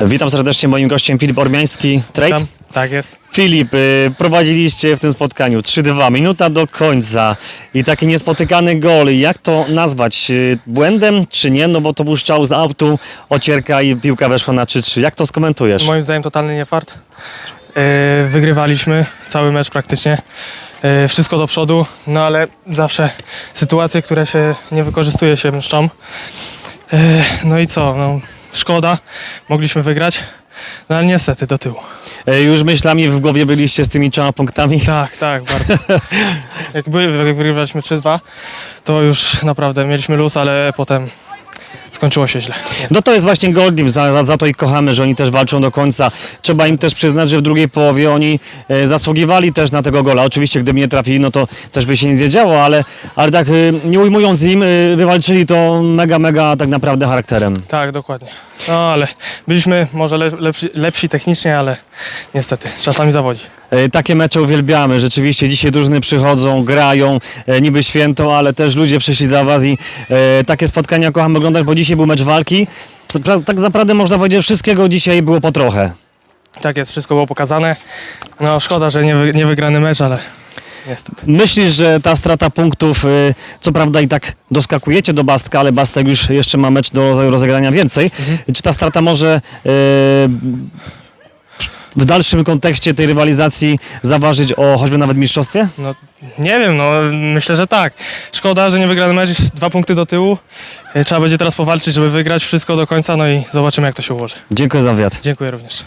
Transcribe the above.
Witam serdecznie, moim gościem Filip Ormiański, Trade. Tam, tak jest. Filip, y, prowadziliście w tym spotkaniu 3-2, minuta do końca i taki niespotykany gol. Jak to nazwać? Y, Błędem czy nie? No bo to był strzał z autu, ocierka i piłka weszła na 3-3. Jak to skomentujesz? Moim zdaniem totalny niefart. Yy, wygrywaliśmy cały mecz praktycznie. Yy, wszystko do przodu, no ale zawsze sytuacje, które się nie wykorzystuje się mszczą. Yy, no i co? No, szkoda, mogliśmy wygrać, no ale niestety do tyłu. Y, Już myślami w głowie byliście z tymi trzema punktami. Tak, tak, bardzo. Jak by- jak wygrywaliśmy 3-2, to już naprawdę mieliśmy luz, ale potem skończyło się źle. No to jest właśnie Goldim, za, za, za to ich kochamy, że oni też walczą do końca. Trzeba im też przyznać, że w drugiej połowie oni e, zasługiwali też na tego gola. Oczywiście gdyby nie trafili, no to też by się nic nie działo, ale, ale tak e, nie ujmując im, e, wywalczyli to mega, mega tak naprawdę charakterem. Tak, dokładnie. No ale byliśmy może le, lepsi, lepsi technicznie, ale niestety czasami zawodzi. E, Takie mecze uwielbiamy. Rzeczywiście dzisiaj drużyny przychodzą, grają, e, niby święto, ale też ludzie przyszli dla Was i e, takie spotkania kocham oglądać, bo dzisiaj był mecz walki. Pra- Tak naprawdę można powiedzieć, wszystkiego dzisiaj było po trochę. Tak jest, wszystko było pokazane. No szkoda, że nie, wy, nie wygrany mecz, ale niestety. Myślisz, że ta strata punktów, y, co prawda i tak doskakujecie do Bastka, ale Bastek już jeszcze ma mecz do rozegrania więcej. Czy ta strata może y, w dalszym kontekście tej rywalizacji zaważyć o choćby nawet mistrzostwie? No nie wiem, no myślę, że tak. Szkoda, że nie wygrany mecz, dwa punkty do tyłu. E, Trzeba będzie teraz powalczyć, żeby wygrać wszystko do końca, no i zobaczymy jak to się ułoży. Dziękuję za wywiad. Dziękuję również.